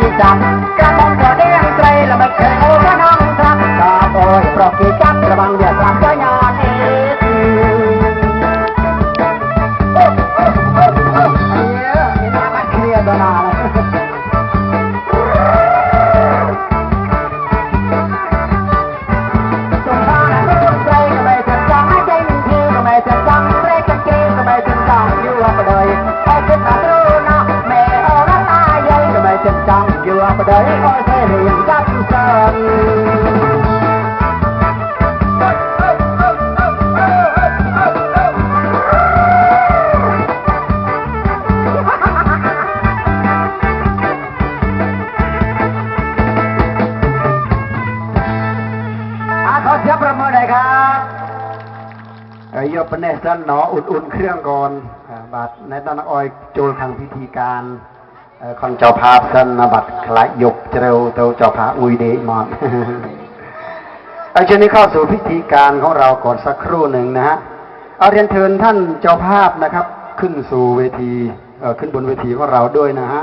จีจั งอยู่ไปเลยโอ้ยเคยเรียนกับสันอาขอเสียงประมือหน่อยครับเอ้ยปนเนสันหนออุ่นๆเครื่องก่อนบาดในตอนนักออยโจลขังพิธีการ คนเจ้าภาพสนนะบัดคลายยกเจ้าเจ้าภาพอุยเดมอนเอาเช่นนี้เข้าสู่พิธีการของเราก่อนสักครู่หนึ่งนะฮะเอาเรียนเชิญท่านเจ้าภาพนะครับ ขึ้นสู่เวทีเอ่อขึ้นบนเวทีของเราด้วยนะฮะ